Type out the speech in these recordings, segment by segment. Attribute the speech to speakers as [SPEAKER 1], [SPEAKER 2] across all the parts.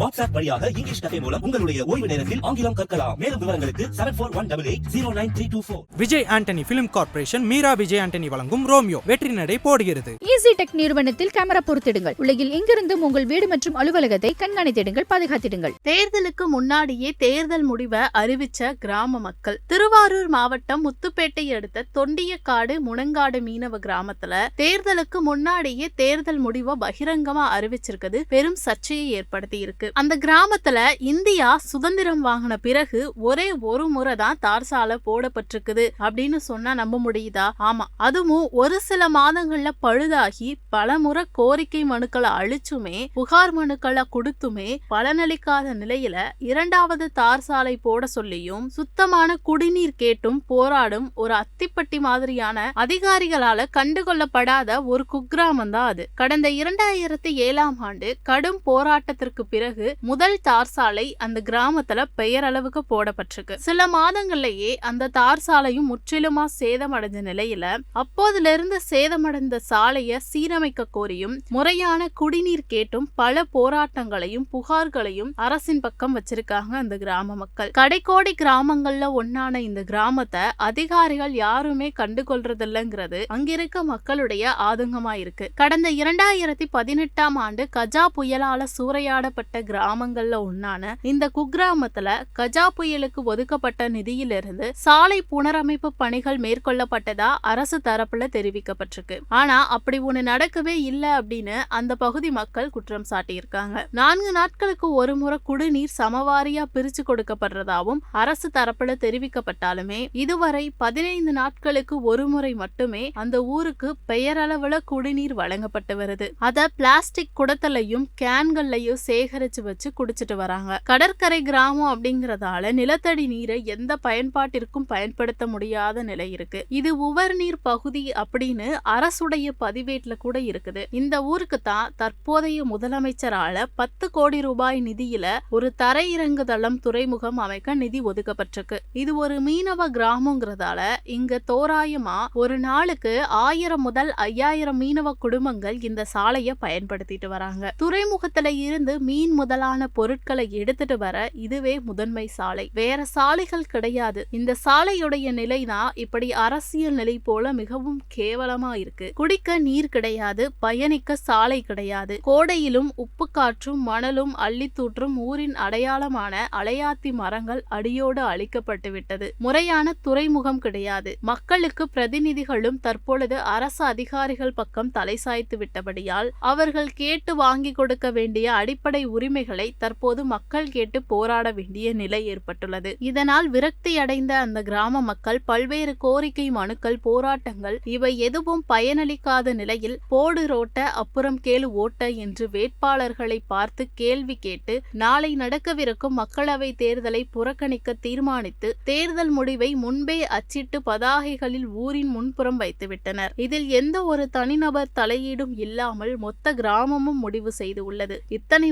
[SPEAKER 1] WhatsApp வழியாக English கதை மூலம் உங்களுடைய ஓய்வு நேரத்தில் ஆங்கிலம் கற்கலாம். மேலும் விவரங்களுக்கு seven four one double eight zero nine three two four
[SPEAKER 2] Vijay Antony film corporation Meera Vijay Antony வழங்கும் ரோமியோ. வெற்றி நடை போடுகிறது.
[SPEAKER 3] ஈஸி டெக் நிறுவனத்தில் கேமரா பொருத்திடுங்கள். உலகில் எங்கிருந்தும் உங்கள் வீடு மற்றும் அலுவலகத்தை கண்காணித்திடுங்கள் பாதுகாத்திடுங்கள்.
[SPEAKER 4] தேர்தலுக்கு முன்னாடியே தேர்தல் முடிவை அறிவிச்ச கிராம மக்கள். திருவாரூர் மாவட்டம் முத்துப்பேட்டை அடுத்த தொண்டியக்காடு முனங்காடு மீனவ கிராமத்துல தேர்தலுக்கு முன்னாடியே தேர்தல் முடிவை பகிரங்கமா அறிவிச்சிருக்குது. பெரும் சர்ச்சையை ஏற்படுத்தி இருக்கு அந்த கிராமத்துல இந்தியா சுதந்திரம் வாங்கின பிறகு ஒரே ஒரு முறை தான் தார் சாலை போடப்பட்டிருக்குது அப்படின்னு சொன்னா நம்ப முடியுதா? ஆமா. அதுவும் ஒரு சில மாதங்கள்ல பழுதாகி பல முறை கோரிக்கை மனுக்களை அழிச்சுமே புகார் மனுக்களை கொடுத்துமே பலனளிக்காத நிலையில இரண்டாவது தார் சாலை போட சொல்லியும் சுத்தமான குடிநீர் கேட்டும் போராடும் ஒரு அத்திப்பட்டி மாதிரியான அதிகாரிகளால கண்டுகொள்ளப்படாத ஒரு குக்கிராமம் தான் அது. கடந்த இரண்டாயிரத்தி ஏழாம் ஆண்டு கடும் போராட்டத்திற்கு பிறகு முதல் தார் சாலை அந்த கிராமத்துல பெயரளவுக்கு போடப்பட்டிருக்கு. சில மாதங்கள்லயே அந்த தார் சாலையும் முற்றிலுமா சேதமடைஞ்ச நிலையில அப்போதுல இருந்து சேதமடைந்த சாலையை சீரமைக்க கோரியும் முறையான குடிநீர் கேட்டும் பல போராட்டங்களையும் புகார்களையும் அரசின் பக்கம் வச்சிருக்காங்க அந்த கிராம மக்கள். கடைக்கோடி கிராமங்கள்ல ஒன்னான இந்த கிராமத்தை அதிகாரிகள் யாருமே கண்டுகொள்றதில்லைங்கிறது அங்கிருக்க மக்களுடைய ஆதங்கமா இருக்கு. கடந்த இரண்டாயிரத்தி பதினெட்டாம் ஆண்டு கஜா புயலால சூறையாடப்பட்ட கிராமங்கள்ல ஒன்னான இந்த குக்கிராமத்துல கஜா புயலுக்கு ஒதுக்கப்பட்ட நிதியிலிருந்து சாலை புனரமைப்பு பணிகள் மேற்கொள்ளப்பட்டதா அரசு தரப்புல தெரிவிக்கப்பட்டிருக்கு. ஆனா அப்படி ஒண்ணு நடக்கவே இல்லை அப்படின்னு அந்த பகுதி மக்கள் குற்றம் சாட்டியிருக்காங்க. நான்கு நாட்களுக்கு ஒரு முறை குடிநீர் சமவாரியா பிரிச்சு கொடுக்கப்படுறதாவும் அரசு தரப்புல தெரிவிக்கப்பட்டாலுமே இதுவரை பதினைந்து நாட்களுக்கு ஒரு முறை மட்டுமே அந்த ஊருக்கு பெயரளவுல குடிநீர் வழங்கப்பட்டு வருது. அத பிளாஸ்டிக் குடத்திலையும் கேன்கள்லயும் சேகரிச்சு வச்சு குடிச்சிட்டு வராங்க. கடற்கரை கிராமம் அப்படிங்கறதால நிலத்தடி நீரை எந்த பயன்பாட்டிற்கும் பயன்படுத்த முடியாத நிலை இருக்கு. இது உவர்நீர் பகுதி அப்படின்னு அரசுடைய பதிவேட்ல கூட இருக்குது. இந்த ஊருக்கு தான் தற்போதைய முதலமைச்சரால பத்து கோடி ரூபாய் நிதியில ஒரு தரையிறங்கு தளம் துறைமுகம் அமைக்க நிதி ஒதுக்கப்பட்டிருக்கு. இது ஒரு மீனவ கிராமங்கிறதால இங்க தோராயமா ஒரு நாளுக்கு ஆயிரம் முதல் ஐயாயிரம் மீனவ குடும்பங்கள் இந்த சாலையை பயன்படுத்திட்டு வராங்க. துறைமுகத்துல இருந்து மீன் முதலான பொருட்களை எடுத்துட்டு வர இதுவே முதன்மை சாலை. வேற சாலைகள் கிடையாது. இந்த சாலையுடைய நிலைதான் இப்படி அரசியல் நிலை போல மிகவும் கேவலமா இருக்கு. குடிக்க நீர் கிடையாது பயணிக்க சாலை கிடையாது. கோடையிலும் உப்பு காற்றும் மணலும் அள்ளித்தூற்றும் ஊரின் அடையாளமான அலையாத்தி மரங்கள் அடியோடு அழிக்கப்பட்டு விட்டது. முறையான துறைமுகம் கிடையாது. மக்களுக்கு பிரதிநிதிகளும் தற்பொழுது அரசு அதிகாரிகள் பக்கம் தலை சாய்த்து விட்டபடியால் அவர்கள் கேட்டு வாங்கி கொடுக்க வேண்டிய அடிப்படை உரிமை உரிமைகளை தற்போது மக்கள் கேட்டு போராட வேண்டிய நிலை ஏற்பட்டுள்ளது. இதனால் விரக்தி அடைந்த அந்த கிராம மக்கள் பல்வேறு கோரிக்கை மனுக்கள் போராட்டங்கள் இவை எதுவும் பயனளிக்காத நிலையில் போடு ரோட்ட அப்புறம் கேளு ஓட்ட என்று வேட்பாளர்களை பார்த்து கேள்வி கேட்டு நாளை நடக்கவிருக்கும் மக்களவை தேர்தலை புறக்கணிக்க தீர்மானித்து தேர்தல் முடிவை முன்பே அச்சிட்டு பதாகைகளில் ஊரின் முன்புறம் வைத்துவிட்டனர் இதில் எந்த ஒரு தனிநபர் தலையீடும் இல்லாமல் மொத்த கிராமமும் முடிவு செய்து உள்ளது. இத்தனை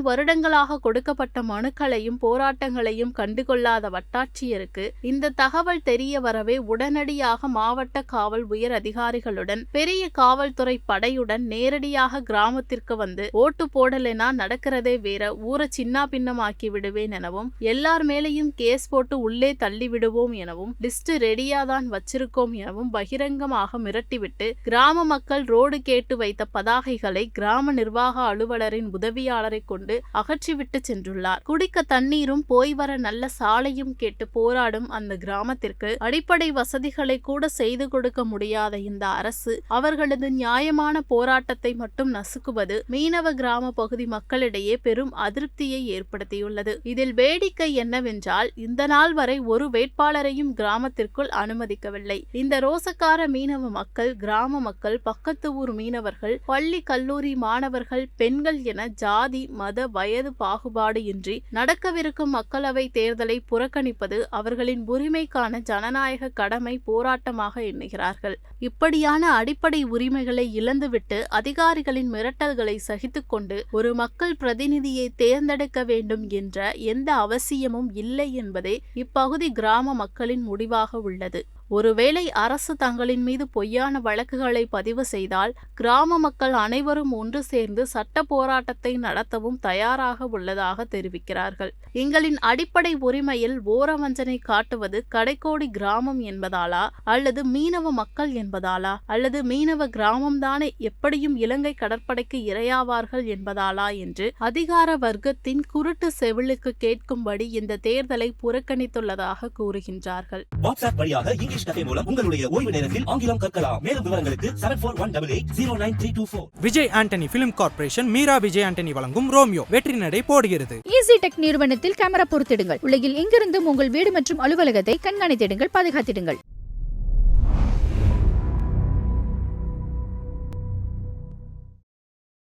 [SPEAKER 4] வருடங்களாக கொடுக்கப்பட்ட மனுக்களையும் போராட்டங்களையும் கண்டுகொள்ளாத வட்டாட்சியருக்கு இந்த தகவல் தெரிய வரவே உடனடியாக மாவட்ட காவல் உயர் அதிகாரிகளுடன் பெரிய காவல்துறை படையுடன் நேரடியாக கிராமத்திற்கு வந்து ஓட்டு போடலைனா நடக்கிறதே வேற ஊரை சின்ன பின்னமாக்கி விடுவேன் எனவும் எல்லார் மேலேயும் கேஸ் போட்டு உள்ளே தள்ளி விடுவோம் எனவும் லிஸ்ட் ரெடியா தான் வச்சிருக்கோம் எனவும் பகிரங்கமாக மிரட்டிவிட்டு கிராம மக்கள் ரோடு கேட்டு வைத்த பதாகைகளை கிராம நிர்வாக அலுவலரின் உதவியாளரை கொண்டு அகல் அகற்றிவிட்டு சென்றுள்ளார். குடிக்க தண்ணீரும் போய் வர நல்ல சாலையும் கேட்டு போராடும் அந்த கிராமத்திற்கு அடிப்படை வசதிகளை கூட செய்து கொடுக்க முடியாத இந்த அரசு அவர்களது நியாயமான போராட்டத்தை மட்டும் நசுக்குவது மீனவ கிராம பகுதி மக்களிடையே பெரும் அதிருப்தியை ஏற்படுத்தியுள்ளது. இதில் வேடிக்கை என்னவென்றால் இந்த நாள் வரை ஒரு வேட்பாளரையும் கிராமத்திற்குள் அனுமதிக்கவில்லை. இந்த ரோசக்கார மீனவ மக்கள் கிராம மக்கள் பக்கத்து ஊர் மீனவர்கள் பள்ளி கல்லூரி மாணவர்கள் பெண்கள் என ஜாதி மத வயது பாகுபாடு இன்றி நடக்கவிருக்கும் மக்களவை தேர்தலை புறக்கணிப்பது அவர்களின் உரிமைக்கான ஜனநாயக கடமை போராட்டமாக எண்ணுகிறார்கள். இப்படியான அடிப்படை உரிமைகளை இழந்துவிட்டு அதிகாரிகளின் மிரட்டல்களை சகித்துக்கொண்டு ஒரு மக்கள் பிரதிநிதியை தேர்ந்தெடுக்க வேண்டும் என்ற எந்த அவசியமும் இல்லை என்பதே இப்பகுதி கிராம மக்களின் முடிவாக உள்ளது. ஒருவேளை அரசு தங்களின் மீது பொய்யான வழக்குகளை பதிவு செய்தால் கிராம மக்கள் அனைவரும் ஒன்று சேர்ந்து சட்ட போராட்டத்தை நடத்தவும் தயாராக உள்ளதாக தெரிவிக்கிறார்கள். எங்களின் அடிப்படை உரிமையில் ஓரவஞ்சனை காட்டுவது கடைக்கோடி கிராமம் என்பதாலா அல்லது மீனவ மக்கள் என்பதாலா அல்லது மீனவ கிராமம்தானே எப்படியும் இலங்கை கடற்படைக்கு இரையாவார்கள் என்பதாலா என்று அதிகார வர்க்கத்தின் குருட்டு செவிலுக்கு கேட்கும்படி இந்த தேர்தலை புறக்கணித்துள்ளதாக கூறுகின்றார்கள்.
[SPEAKER 1] இங்கிலீஷ் கதை மூலம் உங்களுடைய ஓய்வு நேரத்தில் ஆங்கிலம் கற்கலாம். மேலும் விவரங்களுக்கு seven four one double eight zero nine three two four
[SPEAKER 2] Vijay Antony film corporation Meera Vijay Antony வழங்கும் ரோமியோ. வெற்றி நடை போடுகிறது.
[SPEAKER 3] ஈஸி டெக் நிறுவனத்தில் கேமரா பொருத்திடுங்கள் உலகில் எங்கிருந்தும் உங்கள் வீடு மற்றும் அலுவலகத்தை கண்காணித்திடுங்கள் பாதுகாத்திடுங்கள்.